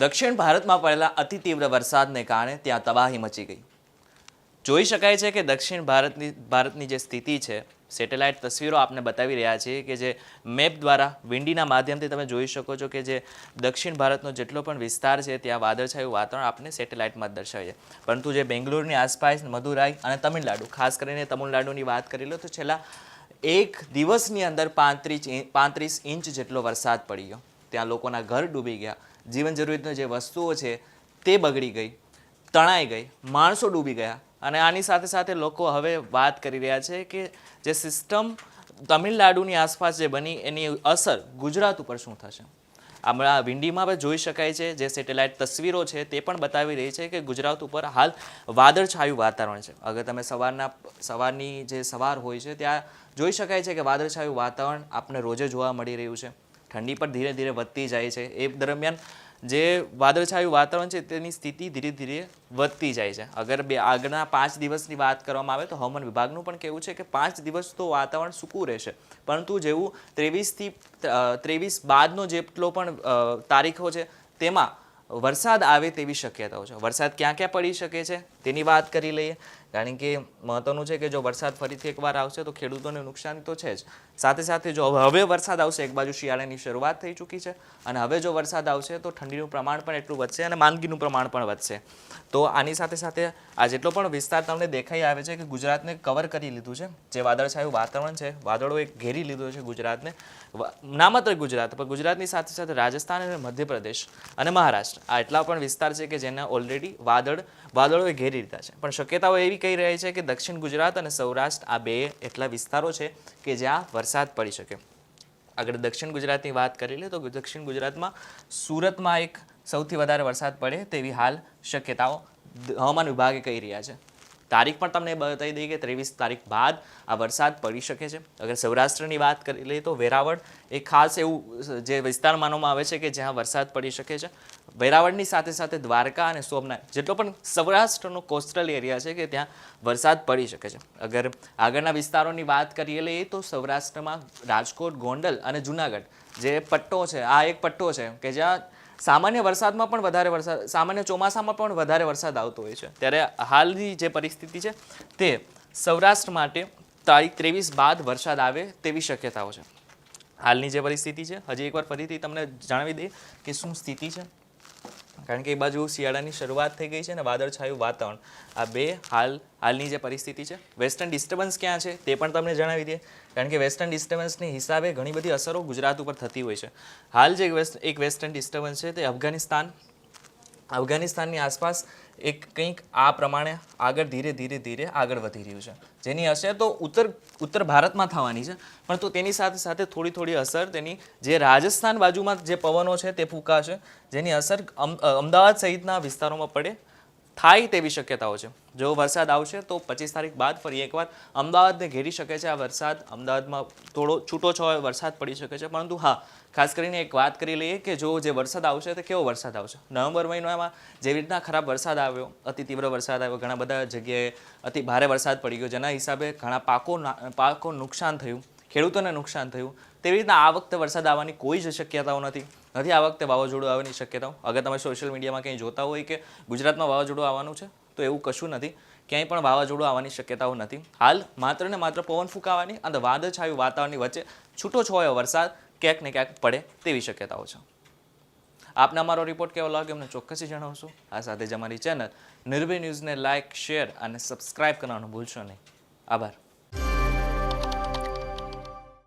દક્ષિણ ભારતમાં પડેલા અતિ તીવ્ર વરસાદને કારણે ત્યાં તબાહી મચી ગઈ. જોઈ શકાય છે કે દક્ષિણ ભારતની ભારતની જે સ્થિતિ છે, સેટેલાઇટ તસવીરો આપને બતાવી રહ્યા છીએ કે જે મેપ દ્વારા વિંડીના માધ્યમથી તમે જોઈ શકો છો કે જે દક્ષિણ ભારતનો જેટલો પણ વિસ્તાર છે, ત્યાં વાદળછાયું વાતાવરણ આપને સેટેલાઇટમાં દર્શાવે છે. પરંતુ જે બેંગ્લોરની આસપાસ, મદુરાઈ અને તમિલનાડુ, ખાસ કરીને તમિલનાડુની વાત કરી લો તો છેલ્લા એક દિવસની અંદર પાંત્રીસ પાંત્રીસ ઇંચ જેટલો વરસાદ પડી ગયો ત્યાં લોકોના ઘર ડૂબી ગયા. જીવન જરૂરિયાતની જે વસ્તુઓ છે તે બગડી ગઈ, તણાઈ ગઈ, માણસો ડૂબી ગયા. અને આની સાથે સાથે લોકો હવે વાત કરી રહ્યા છે કે જે સિસ્ટમ તમિલનાડુની આસપાસ જે બની એની અસર ગુજરાત ઉપર શું થશે? હમણાં વિંડીમાં પણ જોઈ શકાય છે, જે સેટેલાઇટ તસવીરો છે તે પણ બતાવી રહી છે કે ગુજરાત ઉપર હાલ વાદળછાયું વાતાવરણ છે. અગર તમે સવારના, સવારની જે સવાર હોય છે, ત્યાં જોઈ શકાય છે કે વાદળછાયું વાતાવરણ આપને રોજે જોવા મળી રહ્યું છે. ઠંડી પણ ધીરે ધીરે વધતી જાય છે. એ દરમિયાન જે વાદળછાયું વાતાવરણ છે તેની સ્થિતિ ધીરે ધીરે વધતી જાય છે. અગર બે આગળના પાંચ દિવસની વાત કરવામાં આવે તો હવામાન વિભાગનું પણ કહેવું છે કે પાંચ દિવસ તો વાતાવરણ સૂકું રહેશે. પરંતુ જેવું ત્રેવીસથી ત્રેવીસ બાદનો જેટલો પણ તારીખો છે તેમાં વરસાદ આવે તેવી શક્યતાઓ છે. વરસાદ ક્યાં ક્યાં પડી શકે છે તેની વાત કરી લઈએ. કારણ કે મહત્વનું છે કે જો વરસાદ ફરીથી એકવાર આવશે તો ખેડૂતોને નુકસાન તો છે જ. સાથે સાથે જો હવે વરસાદ આવશે, એક બાજુ શિયાળાની શરૂઆત થઈ ચૂકી છે અને હવે જો વરસાદ આવશે તો ઠંડીનું પ્રમાણ પણ એટલું વધશે અને માંદગીનું પ્રમાણ પણ વધશે. તો આની સાથે સાથે આ જેટલો પણ વિસ્તાર તમને દેખાઈ આવે છે કે ગુજરાતને કવર કરી લીધું છે. જે વાદળછાયું વાતાવરણ છે વાદળોએ ઘેરી લીધું છે ગુજરાતને. ના માત્ર ગુજરાત, પણ ગુજરાતની સાથે સાથે રાજસ્થાન અને મધ્યપ્રદેશ અને મહારાષ્ટ્ર. આ એટલા પણ વિસ્તાર છે કે જેના ઓલરેડી વાદળ વાદળોએ ઘેરી લીધા છે. પણ શક્યતાઓ એવી કહી રહી છે કે દક્ષિણ ગુજરાત અને સૌરાષ્ટ્ર આ બે એટલા વિસ્તારો છે કે જ્યાં વરસાદ પડી શકે. આગળ દક્ષિણ ગુજરાતની વાત કરી લે તો દક્ષિણ ગુજરાતમાં સુરતમાં એક સૌથી વધારે વરસાદ પડે તેવી હાલ શક્યતાઓ હવામાન વિભાગે કહી રહ્યા છે. તારીખ પણ તમને બતાવી દઈએ કે ત્રેવીસ તારીખ બાદ આ વરસાદ પડી શકે છે. અગર સૌરાષ્ટ્રની વાત કરી લઈએ તો વેરાવળ એ ખાસ એવું જે વિસ્તાર માનવામાં આવે છે કે જ્યાં વરસાદ પડી શકે છે. વેરાવળની સાથે સાથે દ્વારકા અને સોમનાથ, જેટલો પણ સૌરાષ્ટ્રનો કોસ્ટલ એરિયા છે કે ત્યાં વરસાદ પડી શકે છે. અગર આગળના વિસ્તારોની વાત કરીએ લઈએ તો સૌરાષ્ટ્રમાં રાજકોટ, ગોંડલ અને જુનાગઢ જે પટ્ટો છે, આ એક પટ્ટો છે કે જ્યાં સામાન્ય વરસાદમાં પણ વધારે વરસાદ, સામાન્ય ચોમાસામાં પણ વધારે વરસાદ આવતો હોય છે. ત્યારે હાલની જે પરિસ્થિતિ છે તે સૌરાષ્ટ્ર માટે તારીખ ત્રેવીસ બાદ વરસાદ આવે તેવી શક્યતાઓ છે. હાલની જે પરિસ્થિતિ છે, હજી એકવાર ફરીથી તમને જણાવી દઈએ કે શું સ્થિતિ છે. કારણ કે એ બાજુ શિયાળાની શરૂઆત થઈ ગઈ છે અને વાદળછાયું વાતાવરણ. આ બે હાલ, હાલની જે પરિસ્થિતિ છે, વેસ્ટર્ન ડિસ્ટર્બન્સ ક્યાં છે તે પણ તમને જણાવી દઈએ. કારણ કે વેસ્ટર્ન ડિસ્ટર્બન્સની હિસાબે ઘણી બધી અસરો ગુજરાત ઉપર થતી હોય છે. હાલ જે એક વેસ્ટર્ન ડિસ્ટર્બન્સ છે તે અફઘાનિસ્તાન અફઘાનિસ્તાનની આસપાસ એક કંઈક આ પ્રમાણે આગળ ધીરે ધીરે ધીરે આગળ વધી રહ્યું છે. જેની અસર તો ઉત્તર ઉત્તર ભારતમાં થવાની છે, પણ તો તેની સાથે સાથે થોડી થોડી અસર તેની જે રાજસ્થાન બાજુમાં જે પવનો છે તે ફૂંકાશે, જેની અસર અમ- અમદાવાદ સહિતના વિસ્તારોમાં પડે થાય તેવી શક્યતાઓ છે. જો વરસાદ આવશે તો પચીસ તારીખ બાદ ફરી એકવાર અમદાવાદને ઘેરી શકે છે. આ વરસાદ અમદાવાદમાં થોડો છૂટો છો, વરસાદ પડી શકે છે. પરંતુ હા, ખાસ કરીને એક વાત કરી લઈએ કે જો જે વરસાદ આવશે તો કેવો વરસાદ આવશે? નવેમ્બર મહિનામાં જેવી રીતના ખરાબ વરસાદ આવ્યો, અતિ તીવ્ર વરસાદ આવ્યો, ઘણા બધા જગ્યાએ અતિ ભારે વરસાદ પડી ગયો. જેના હિસાબે ઘણા પાકો પાકો નુકસાન થયું, ખેડૂતોને નુકસાન થયું. તેવી રીતના આ વખતે વરસાદ આવવાની કોઈ જ શક્યતાઓ નથી. નથી આ વખતે વાવાઝોડું આવવાની શક્યતાઓ? અગર તમે સોશિયલ મીડિયામાં કંઈ જોતા હોય કે ગુજરાતમાં વાવાઝોડું આવવાનું છે, તો એવું કશું નથી. ક્યાંય પણ વાવાઝોડું આવવાની શક્યતાઓ નથી. હાલ માત્ર ને માત્ર પવન ફૂંકાવાની અને વાદળછાયું વાતાવરણની વચ્ચે છૂટો છવાયો વરસાદ ક્યાંક ને ક્યાંક પડે તેવી શક્યતાઓ છે. આપને અમારો રિપોર્ટ કેવો લાગ્યો અમને ચોક્કસથી જણાવશો. આ સાથે જ અમારી ચેનલ નિર્ભય ન્યૂઝને લાઇક શેર અને સબસ્ક્રાઇબ કરવાનું ભૂલશો નહીં. આભાર.